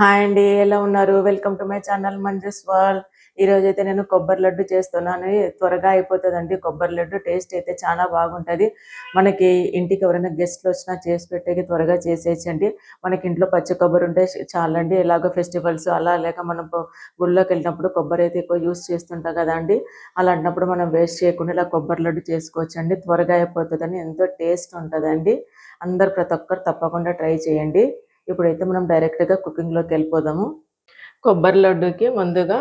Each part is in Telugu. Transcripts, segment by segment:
హాయ్ అండి ఎలా ఉన్నారు? Welcome to my channel Manju's world ఈ రోజు అయితే నేను కొబ్బరి లడ్డు చేస్తున్నాను. త్వరగా అయిపోతుందండి. కొబ్బరి లడ్డు టేస్ట్ అయితే చాలా బాగుంటది. మనకి ఇంటికి ఎవరైనా గెస్ట్లు వచ్చినా చేసి పెట్టేకి త్వరగా చేసేయచ్చండి. మనకి ఇంట్లో పచ్చి కొబ్బరి ఉంటే చాలండి. ఎలాగో ఫెస్టివల్స్ అలా లేక మనం గుళ్ళోకి వెళ్ళినప్పుడు కొబ్బరి అయితే ఎక్కువ యూస్ చేస్తుంటాం కదా అండి. అలాంటప్పుడు మనం వేస్ట్ చేయకుండా ఇలా కొబ్బరి లడ్డు చేసుకోవచ్చండి. త్వరగా అయిపోతుందని ఎంతో టేస్ట్ ఉంటుందండి. అందరు ప్రతి ఒక్కరు తప్పకుండా ట్రై చేయండి. ఇప్పుడైతే మనం డైరెక్ట్గా కుకింగ్లోకి వెళ్ళిపోదాము. కొబ్బరి లడ్డుకి ముందుగా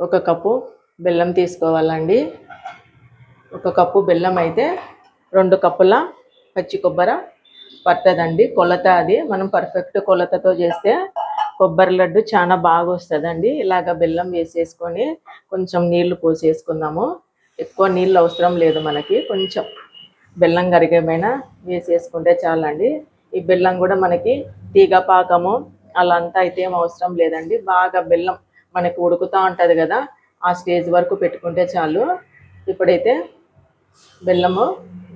ఒక కప్పు బెల్లం తీసుకోవాలండి. ఒక కప్పు బెల్లం అయితే రెండు కప్పుల పచ్చి కొబ్బరి పడుతుందండి. కొలత అది. మనం పర్ఫెక్ట్ కొలతతో చేస్తే కొబ్బరి లడ్డు చాలా బాగా వస్తుందండి. ఇలాగ బెల్లం వేసేసుకొని కొంచెం నీళ్ళు పోసేసుకుందాము. ఎక్కువ నీళ్ళు అవసరం లేదు మనకి. కొంచెం బెల్లం కరిగేమైనా వేసేసుకుంటే చాలండి. ఈ బెల్లం కూడా మనకి తీగ పాకము అలా అంతా అయితే ఏం అవసరం లేదండి. బాగా బెల్లం మనకి ఉడుకుతూ ఉంటుంది కదా ఆ స్టేజ్ వరకు పెట్టుకుంటే చాలు. ఇప్పుడైతే బెల్లము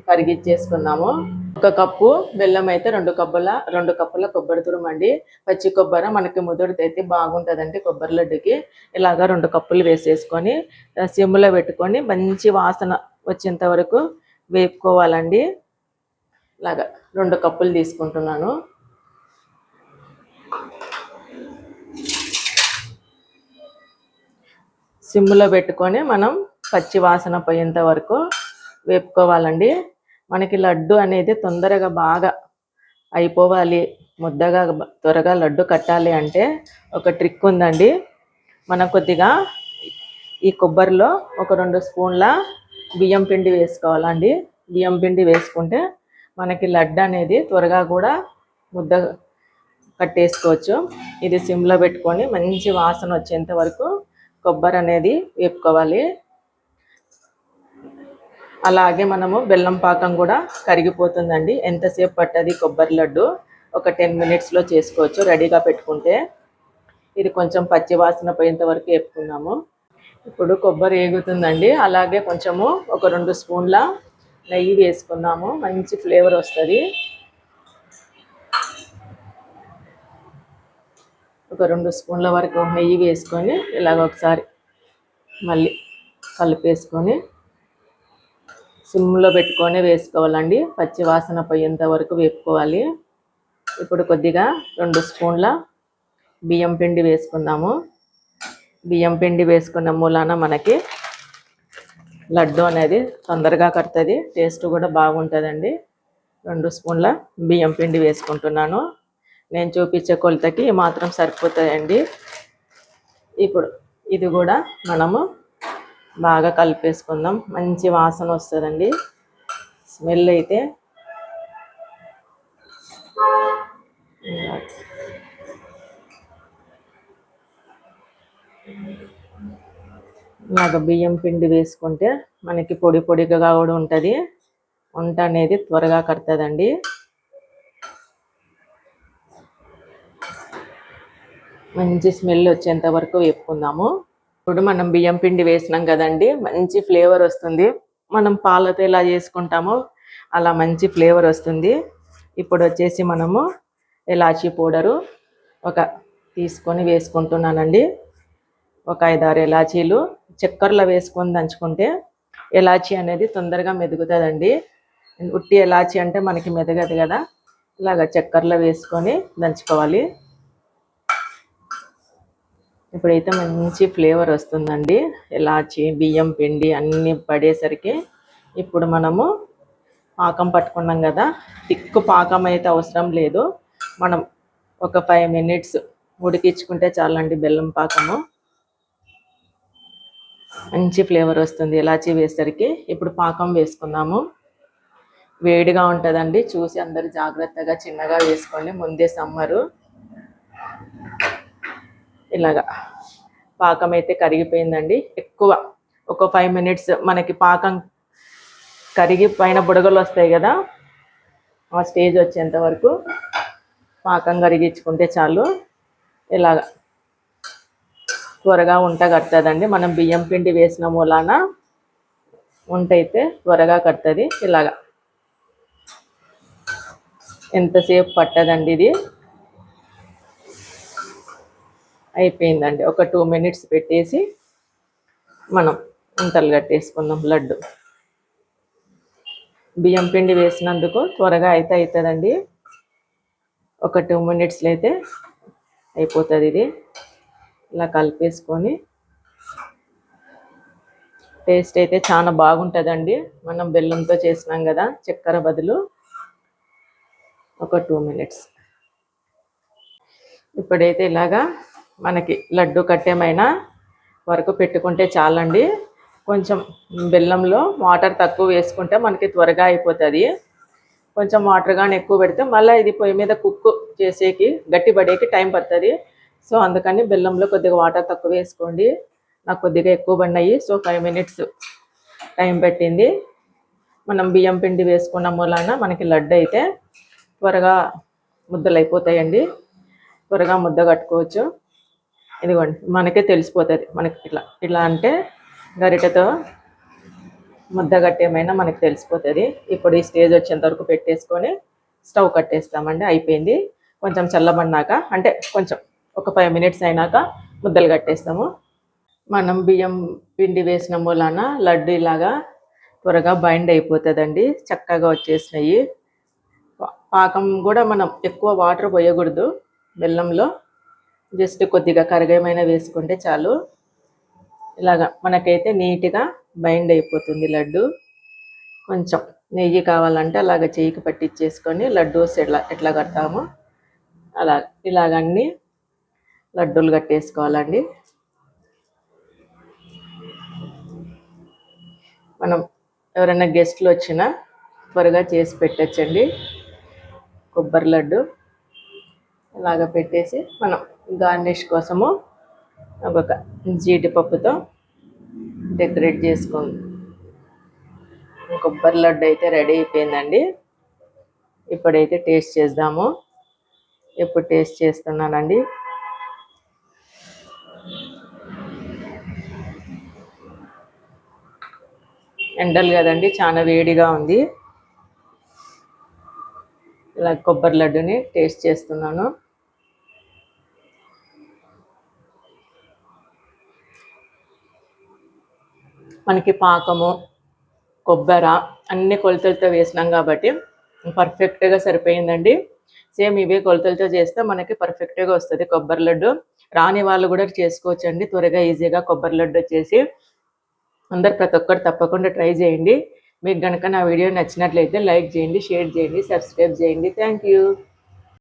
కరిగిచ్చేసుకుందాము ఒక కప్పు బెల్లం అయితే రెండు కప్పుల రెండు కప్పుల కొబ్బరి తురుమండి పచ్చి కొబ్బరి మనకి ముదురుతో అయితే బాగుంటుందండి కొబ్బరి లడ్డుకి. ఇలాగా రెండు కప్పులు వేసేసుకొని సిమ్లో పెట్టుకొని మంచి వాసన వచ్చేంత వరకు వేపుకోవాలండి. లాగా రెండు కప్పులు తీసుకుంటున్నాను. సిమ్లో పెట్టుకొని మనం పచ్చి వాసన పోయేంత వరకు వేపుకోవాలండి. మనకి లడ్డు అనేది తొందరగా బాగా అయిపోవాలి. ముద్దగా త్వరగా లడ్డు కట్టాలి అంటే ఒక ట్రిక్ ఉందండి. మనం కొద్దిగా ఈ కొబ్బరిలో ఒక రెండు స్పూన్ల బియ్యం పిండి వేసుకోవాలండి. బియ్యం పిండి వేసుకుంటే మనకి లడ్డు అనేది త్వరగా కూడా ముద్ద కట్టేసుకోవచ్చు. ఇది సిమ్లో పెట్టుకొని మంచి వాసన వచ్చేంత వరకు కొబ్బరి అనేది వేపుకోవాలి. అలాగే మనము బెల్లం పాకం కూడా కరిగిపోతుందండి. ఎంతసేపు పట్టది కొబ్బరి లడ్డు? ఒక టెన్ మినిట్స్లో చేసుకోవచ్చు రెడీగా పెట్టుకుంటే. ఇది కొంచెం పచ్చి వాసన పోయేంత వరకు వేపుకున్నాము. ఇప్పుడు కొబ్బరి ఏగుతుందండి అలాగే కొంచెము ఒక రెండు స్పూన్ల నెయ్యి వేసుకున్నాము మంచి ఫ్లేవర్ వస్తుంది. ఒక రెండు స్పూన్ల వరకు నెయ్యి వేసుకొని ఇలాగ ఒకసారి మళ్ళీ కలిపేసుకొని సిమ్లో పెట్టుకొని వేసుకోవాలండి. పచ్చి వాసన పోయేంత వరకు వేపుకోవాలి. ఇప్పుడు కొద్దిగా రెండు స్పూన్ల బియ్యం పిండి వేసుకుందాము. బియ్యం పిండి వేసుకున్న మూలాన మనకి లడ్డు అనేది తొందరగా కడుతుంది టేస్ట్ కూడా బాగుంటుందండి. రెండు స్పూన్ల బియ్యం పిండి వేసుకుంటున్నాను. నేను చూపించే కొలతకి మాత్రం సరిపోతాయండి. ఇప్పుడు ఇది కూడా మనము బాగా కలిపేసుకుందాం. మంచి వాసన వస్తుందండి. స్మెల్ అయితే ఇలాగ బియ్యం పిండి వేసుకుంటే మనకి పొడి పొడిగా కూడా ఉంటుంది. వంట అనేది త్వరగా కడుతుందండి. మంచి స్మెల్ వచ్చేంత వరకు వేపుకుందాము. ఇప్పుడు మనం బియ్యం పిండి వేసినాం కదండి మంచి ఫ్లేవర్ వస్తుంది. మనం పాలతో ఎలా చేసుకుంటామో అలా మంచి ఫ్లేవర్ వస్తుంది. ఇప్పుడు వచ్చేసి మనము ఎలాచీ పౌడరు ఒక తీసుకొని వేసుకుంటున్నానండి. ఒక ఐదారు ఇలాచీలు చక్కెరలో వేసుకొని దంచుకుంటే ఎలాచీ అనేది తొందరగా మెదుగుతుందండి. ఉట్టి ఎలాచీ అంటే మనకి మెదగదు కదా. ఇలాగ చక్కెరలో వేసుకొని దంచుకోవాలి. ఇప్పుడైతే మంచి ఫ్లేవర్ వస్తుందండి. ఇలాచి బియ్యం పిండి అన్నీ పడేసరికి ఇప్పుడు మనము పాకం పట్టుకున్నాం కదా. తిక్కు పాకం అయితే అవసరం లేదు. మనం ఒక ఫైవ్ మినిట్స్ ఉడికించుకుంటే చాలండి బెల్లం పాకము. మంచి ఫ్లేవర్ వస్తుంది ఎలాచి వేసరికి. ఇప్పుడు పాకం వేసుకుందాము. వేడిగా ఉంటుందండి. చూసి అందరు జాగ్రత్తగా చిన్నగా వేసుకోండి. ముందే సమ్మరు. ఇలాగా పాకం అయితే కరిగిపోయిందండి. ఎక్కువ ఒక ఫైవ్ మినిట్స్ మనకి పాకం కరిగి పైన బుడగలు వస్తాయి కదా ఆ స్టేజ్ వచ్చేంత వరకు పాకం కరిగించుకుంటే చాలు. ఇలాగా త్వరగా వంట కడుతుందండి. మనం బియ్యం పిండి వేసిన మూలాన వంట అయితే త్వరగా కడుతుంది. ఇలాగా. ఎంతసేపు పట్టదండి ఇది? అయిపోయిందండి. ఒక టూ మినిట్స్ పెట్టేసి మనం ఉంటలు కట్టేసుకుందాం. లడ్డు. బియ్యం పిండి వేసినందుకు త్వరగా అయితే అవుతుందండి ఒక టూ మినిట్స్లో అయితే అయిపోతుంది ఇది. ఇలా కలిపేసుకొని టేస్ట్ అయితే చాలా బాగుంటుందండి. మనం బెల్లంతో చేసినాం కదా చక్కెర బదులు ఒక టూ మినిట్స్. ఇప్పుడైతే ఇలాగా మనకి లడ్డు కట్టేమైనా వరకు పెట్టుకుంటే చాలండి. కొంచెం బెల్లంలో వాటర్ తక్కువ వేసుకుంటే మనకి త్వరగా అయిపోతుంది. కొంచెం వాటర్ కానీ ఎక్కువ పెడితే మళ్ళీ ఇది పొయ్యి మీద కుక్ చేసేకి గట్టి పడేకి టైం పడుతుంది. సో అందుకని బెల్లంలో కొద్దిగా వాటర్ తక్కువ వేసుకోండి. నాకు కొద్దిగా ఎక్కువ పడినాయి. సో ఫైవ్ మినిట్స్ టైం పెట్టింది. మనం బియ్యం పిండి వేసుకున్న మూలాన మనకి లడ్డు అయితే త్వరగా ముద్దలు అయిపోతాయండి త్వరగా ముద్ద కట్టుకోవచ్చు. ఇదిగోండి మనకే తెలిసిపోతుంది. మనకి ఇట్లా ఇట్లా అంటే గరిటెతో ముద్ద కట్టేమైనా మనకి తెలిసిపోతుంది. ఇప్పుడు ఈ స్టేజ్ వచ్చేంత వరకు పెట్టేసుకొని స్టవ్ కట్టేస్తామండి. అయిపోయింది. కొంచెం చల్లబడినాక అంటే కొంచెం ఒక ఫైవ్ మినిట్స్ అయినాక ముద్దలు కట్టేస్తాము. మనం బియ్యం పిండి వేసిన మూలాన లడ్డు ఇలాగా త్వరగా బైండ్ అయిపోతుందండి. చక్కగా వచ్చేసినాయి. పాకం కూడా మనం ఎక్కువ వాటర్ పోయకూడదు బెల్లంలో. జస్ట్ కొద్దిగా కరగమైన వేసుకుంటే చాలు. ఇలాగా మనకైతే నీట్గా బైండ్ అయిపోతుంది లడ్డు. కొంచెం నెయ్యి కావాలంటే అలాగ చెయ్యికి పట్టించేసుకొని లడ్డూస్ ఎట్లా ఎట్లా కడతామో అలా ఇలాగన్నీ లడ్డూలు కట్టేసుకోవాలండి. మనం ఎవరైనా గెస్ట్లు వచ్చినా త్వరగా చేసి పెట్టచ్చండి. కొబ్బరి లడ్డు ఇలాగ పెట్టేసి మనం గార్నిష్ కోసము ఒక జీడిపప్పుతో డెకరేట్ చేసుకోండి కొబ్బరి లడ్డు అయితే రెడీ అయిపోయిందండి. ఇప్పుడైతే టేస్ట్ చేద్దాము. ఇప్పుడు టేస్ట్ చేస్తున్నానండి? ఎండలు కదండి చాలా వేడిగా ఉంది. ఇలా కొబ్బరి లడ్డుని టేస్ట్ చేస్తున్నాను. మనకి పాకము కొబ్బర అన్ని కొలతలతో వేసినాం కాబట్టి పర్ఫెక్ట్గా సరిపోయిందండి. సేమ్ ఇవే కొలతలతో చేస్తే మనకి పర్ఫెక్ట్గా వస్తుంది కొబ్బరి లడ్డు. రాని వాళ్ళు కూడా చేసుకోవచ్చండి త్వరగా ఈజీగా కొబ్బరి లడ్డు వచ్చేసి అందరు ప్రతి ఒక్కరు తప్పకుండా ట్రై చేయండి. మీకు కనుక నా వీడియో నచ్చినట్లయితే లైక్ చేయండి షేర్ చేయండి సబ్స్క్రైబ్ చేయండి. Thank you.